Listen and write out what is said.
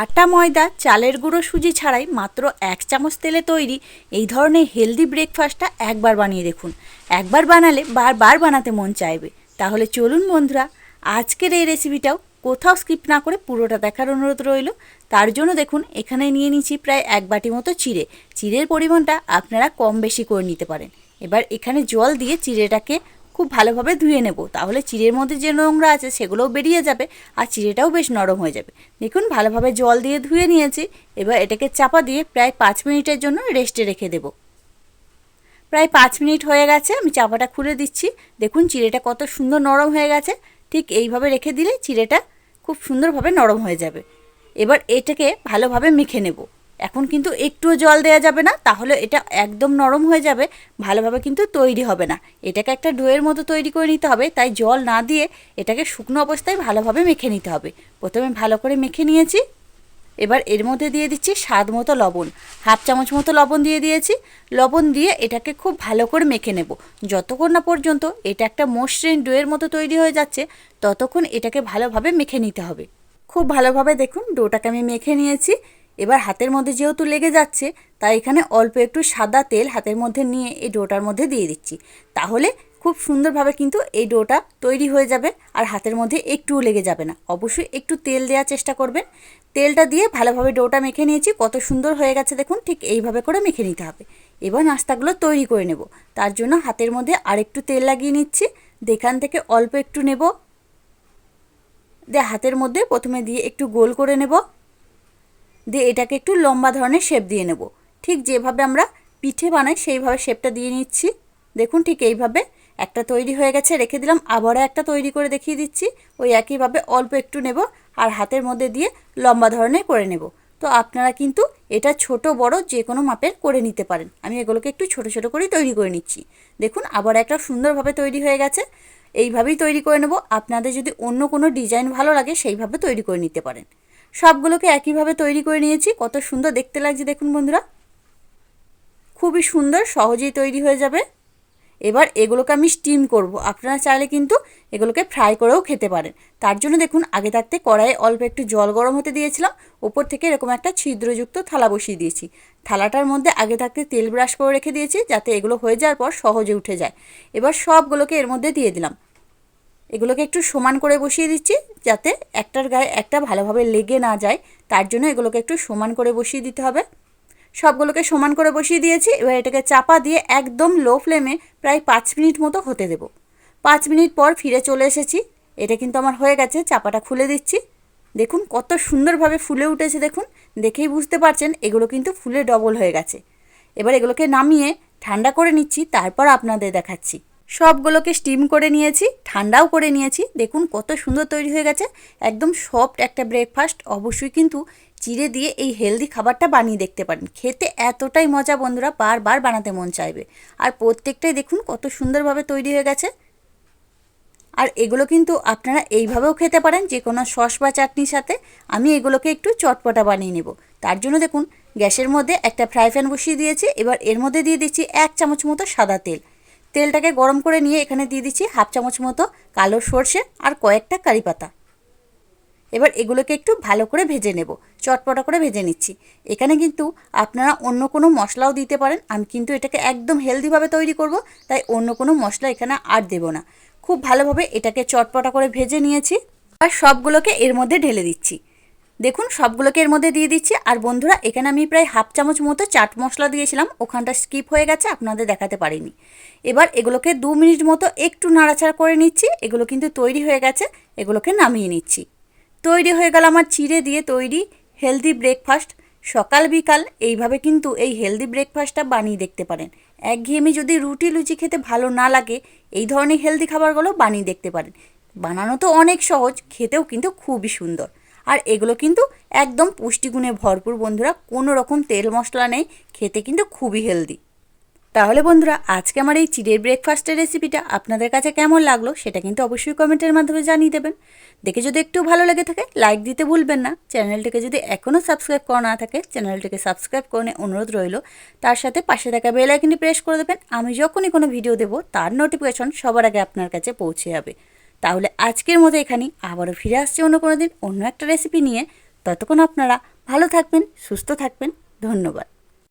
আটা, ময়দা, চালের গুঁড়ো, সুজি ছাড়াই মাত্র এক চামচ তেলে তৈরি এই ধরনের হেলদি ব্রেকফাস্টটা একবার বানিয়ে দেখুন। একবার বানালে বারবার বানাতে মন চাইবে। তাহলে চলুন বন্ধুরা, আজকের এই রেসিপিটাও কোথাও স্কিপ না করে পুরোটা দেখার অনুরোধ রইল। তার জন্য দেখুন, এখানে নিয়ে নিচ্ছি প্রায় এক বাটি মতো চিড়ে। চিড়ের পরিমাণটা আপনারা কম বেশি করে নিতে পারেন। এবার এখানে জল দিয়ে চিড়েটাকে খুব ভালোভাবে ধুয়ে নেব। তাহলে চিড়ের মধ্যে যে নোংরা আছে সেগুলোও বেরিয়ে যাবে আর চিড়েটাও বেশ নরম হয়ে যাবে। দেখুন, ভালোভাবে জল দিয়ে ধুয়ে নিয়েছি। এবার এটাকে চাপা দিয়ে প্রায় পাঁচ মিনিটের জন্য রেস্টে রেখে দেবো। প্রায় পাঁচ মিনিট হয়ে গেছে, আমি চাপাটা খুলে দিচ্ছি। দেখুন, চিড়েটা কত সুন্দর নরম হয়ে গেছে। ঠিক এইভাবে রেখে দিলে চিড়েটা খুব সুন্দরভাবে নরম হয়ে যাবে। এবার এটাকে ভালোভাবে মেখে নেব। এখন কিন্তু একটুও জল দেওয়া যাবে না, তাহলে এটা একদম নরম হয়ে যাবে, ভালোভাবে কিন্তু তৈরি হবে না। এটাকে একটা ডোয়ের মতো তৈরি করে নিতে হবে, তাই জল না দিয়ে এটাকে শুকনো অবস্থায় ভালোভাবে মেখে নিতে হবে। প্রথমে ভালো করে মেখে নিয়েছি, এবার এর মধ্যে দিয়ে দিচ্ছি স্বাদ মতো লবণ। হাফ চামচ মতো লবণ দিয়ে দিয়েছি, লবণ দিয়ে এটাকে খুব ভালো করে মেখে নেব। যতক্ষণ না পর্যন্ত এটা একটা মসৃণ ডোয়ের মতো তৈরি হয়ে যাচ্ছে, ততক্ষণ এটাকে ভালোভাবে মেখে নিতে হবে। খুব ভালোভাবে দেখুন ডোটাকে আমি মেখে নিয়েছি এবার হাতের মধ্যে যেহেতু লেগে যাচ্ছে, তাই এখানে অল্প একটু সাদা তেল হাতের মধ্যে নিয়ে এই ডোটার মধ্যে দিয়ে দিচ্ছি। তাহলে খুব সুন্দরভাবে কিন্তু এই ডোটা তৈরি হয়ে যাবে আর হাতের মধ্যে একটুও লেগে যাবে না। অবশ্যই একটু তেল দেওয়ার চেষ্টা করবেন। তেলটা দিয়ে ভালোভাবে ডোটা মেখে নিয়েছি, কত সুন্দর হয়ে গেছে দেখুন, ঠিক এইভাবে করে মেখে নিতে হবে। এবার নাস্তাগুলো তৈরি করে নেব। তার জন্য হাতের মধ্যে আরেকটু তেল লাগিয়ে নিচ্ছি। দেখান থেকে অল্প একটু নেব। দিয়ে হাতের মধ্যে প্রথমে দিয়ে একটু গোল করে নেব। দিয়ে এটাকে একটু লম্বা ধরনের শেপ দিয়ে নেব। ঠিক যেভাবে আমরা পিঠে বানাই, সেইভাবে শেপটা দিয়ে নিচ্ছি। দেখুন ঠিক এইভাবে একটা তৈরি হয়ে গেছে, রেখে দিলাম। আবারও একটা তৈরি করে দেখিয়ে দিচ্ছি। ওই একইভাবে অল্প একটু নেব আর হাতের মধ্যে দিয়ে লম্বা ধরনের করে নেব। তো আপনারা কিন্তু এটা ছোট, বড় যে কোনো মাপের করে নিতে পারেন। আমি এগুলোকে একটু ছোট ছোট করেই তৈরি করে নিচ্ছি। দেখুন আবার একটা সুন্দরভাবে তৈরি হয়ে গেছে। এইভাবেই তৈরি করে নেব। আপনাদের যদি অন্য কোনো ডিজাইন ভালো লাগে, সেইভাবে তৈরি করে নিতে পারেন। সবগুলোকে একইভাবে তৈরি করে নিয়েছি। কত সুন্দর দেখতে লাগছে, দেখুন বন্ধুরা। খুবই সুন্দর, সহজেই তৈরি হয়ে যাবে। এবার এগুলোকে আমি স্টিম করব। আপনারা চাইলে কিন্তু এগুলোকে ফ্রাই করেও খেতে পারেন। তার জন্য দেখুন, আগে থাকতে কড়াইয়ে অল্প একটু জল গরম হতে দিয়েছিলাম। ওপর থেকে এরকম একটা ছিদ্রযুক্ত থালা বসিয়ে দিয়েছি। থালাটার মধ্যে আগে থাকতে তেল ব্রাশ করে রেখে দিয়েছি, যাতে এগুলো হয়ে যাওয়ার পর সহজে উঠে যায়। এবার সবগুলোকে এর মধ্যে দিয়ে দিলাম। এগুলোকে একটু সমান করে বসিয়ে দিচ্ছি যাতে একটার গায়ে একটা ভালোভাবে লেগে না যায়, তার জন্য এগুলোকে একটু সমান করে বসিয়ে দিতে হবে। সবগুলোকে সমান করে বসিয়ে দিয়েছি, এবার এটাকে চাপা দিয়ে একদম লো ফ্লেমে প্রায় পাঁচ মিনিট মতো হতে দেব। পাঁচ মিনিট পর ফিরে চলে এসেছি, এটা কিন্তু আমার হয়ে গেছে, চাপাটা খুলে দিচ্ছি। দেখুন কত সুন্দরভাবে ফুলে উঠেছে, দেখুন, দেখেই বুঝতে পারছেন, এগুলো কিন্তু ফুলে ডবল হয়ে গেছে। এবার এগুলোকে নামিয়ে ঠান্ডা করে নিচ্ছি, তারপর আপনাদের দেখাচ্ছি। সবগুলোকে স্টিম করে নিয়েছি, ঠান্ডাও করে নিয়েছি। দেখুন কত সুন্দর তৈরি হয়ে গেছে। একদম সফট একটা ব্রেকফাস্ট অবশ্যই কিন্তু চিড়ে দিয়ে এই হেলদি খাবারটা বানিয়ে দেখতে পারেন। খেতে এতটাই মজা বন্ধুরা, বারবার বানাতে মন চাইবে। আর প্রত্যেকটাই দেখুন কত সুন্দরভাবে তৈরি হয়ে গেছে। আর এগুলো কিন্তু আপনারা এইভাবেও খেতে পারেন, যে কোনো সস বা চাটনির সাথে। আমি এগুলোকে একটু চটপটা বানিয়ে নেব। তার জন্য দেখুন, গ্যাসের মধ্যে একটা ফ্রাই প্যান বসিয়ে দিয়েছি। এবার এর মধ্যে দিয়ে দিচ্ছি এক চামচ মতো সাদা তেল। তেলটাকে গরম করে নিয়ে এখানে দিয়ে দিচ্ছি হাফ চামচ মতো কালো সর্ষে আর কয়েকটা কারি পাতা। এবার এগুলোকে একটু ভালো করে ভেজে নেব। চটপটা করে ভেজে নিচ্ছি। এখানে কিন্তু আপনারা অন্য কোনো মশলাও দিতে পারেন। আমি কিন্তু এটাকে একদম হেলদিভাবে তৈরি করব, তাই অন্য কোনো মশলা এখানে আর দেব না। খুব ভালোভাবে এটাকে চটপটা করে ভেজে নিয়েছি। আর সবগুলোকে এর মধ্যে ঢেলে দিচ্ছি। দেখুন, সবগুলোকে এর মধ্যে দিয়ে দিচ্ছি। আর বন্ধুরা, এখানে আমি প্রায় হাফ চামচ মতো চাট মশলা দিয়েছিলাম। ওখানটা স্কিপ হয়ে গেছে, আপনাদের দেখাতে পারিনি। এবার এগুলোকে দু মিনিট মতো একটু নাড়াচাড়া করে নিচ্ছি। এগুলো কিন্তু তৈরি হয়ে গেছে, এগুলোকে নামিয়ে নিচ্ছি। তৈরি হয়ে গেল আমার চিড়ে দিয়ে তৈরি হেলদি ব্রেকফাস্ট। সকাল বিকাল, এইভাবে কিন্তু এই হেলদি ব্রেকফাস্টটা বানিয়ে দেখতে পারেন। একঘেয়েমি যদি রুটি লুচি খেতে ভালো না লাগে, এই ধরনের হেলদি খাবারগুলো বানিয়ে দেখতে পারেন। বানানো তো অনেক সহজ, খেতেও কিন্তু খুবই সুন্দর। আর এগুলো কিন্তু একদম পুষ্টিগুণে ভরপুর বন্ধুরা, কোনো রকম তেল মশলা নেই, খেতে কিন্তু খুবই হেলদি তাহলে বন্ধুরা, আজকে আমার এই চিড়ের ব্রেকফাস্টের রেসিপিটা আপনাদের কাছে কেমন লাগল সেটা কিন্তু অবশ্যই কমেন্টের মাধ্যমে জানিয়ে দেবেন। দেখে যদি একটু ভালো লেগে থাকে লাইক দিতে ভুলবেন না। চ্যানেলটিকে যদি এখনও সাবস্ক্রাইব করা না থাকে, চ্যানেলটিকে সাবস্ক্রাইব করে অনুরোধ রইল। তার সাথে পাশে থাকা বেল আইকনটি প্রেস করে দেবেন। আমি যখনই কোনো ভিডিও দেবো, তার নোটিফিকেশন সবার আগে আপনার কাছে পৌঁছে যাবে। তাহলে আজকের মতো এখানে আবারও ফিরে আসছি অন্য কোনো দিন অন্য একটা রেসিপি নিয়ে। ততক্ষণ আপনারা ভালো থাকবেন, সুস্থ থাকবেন। ধন্যবাদ।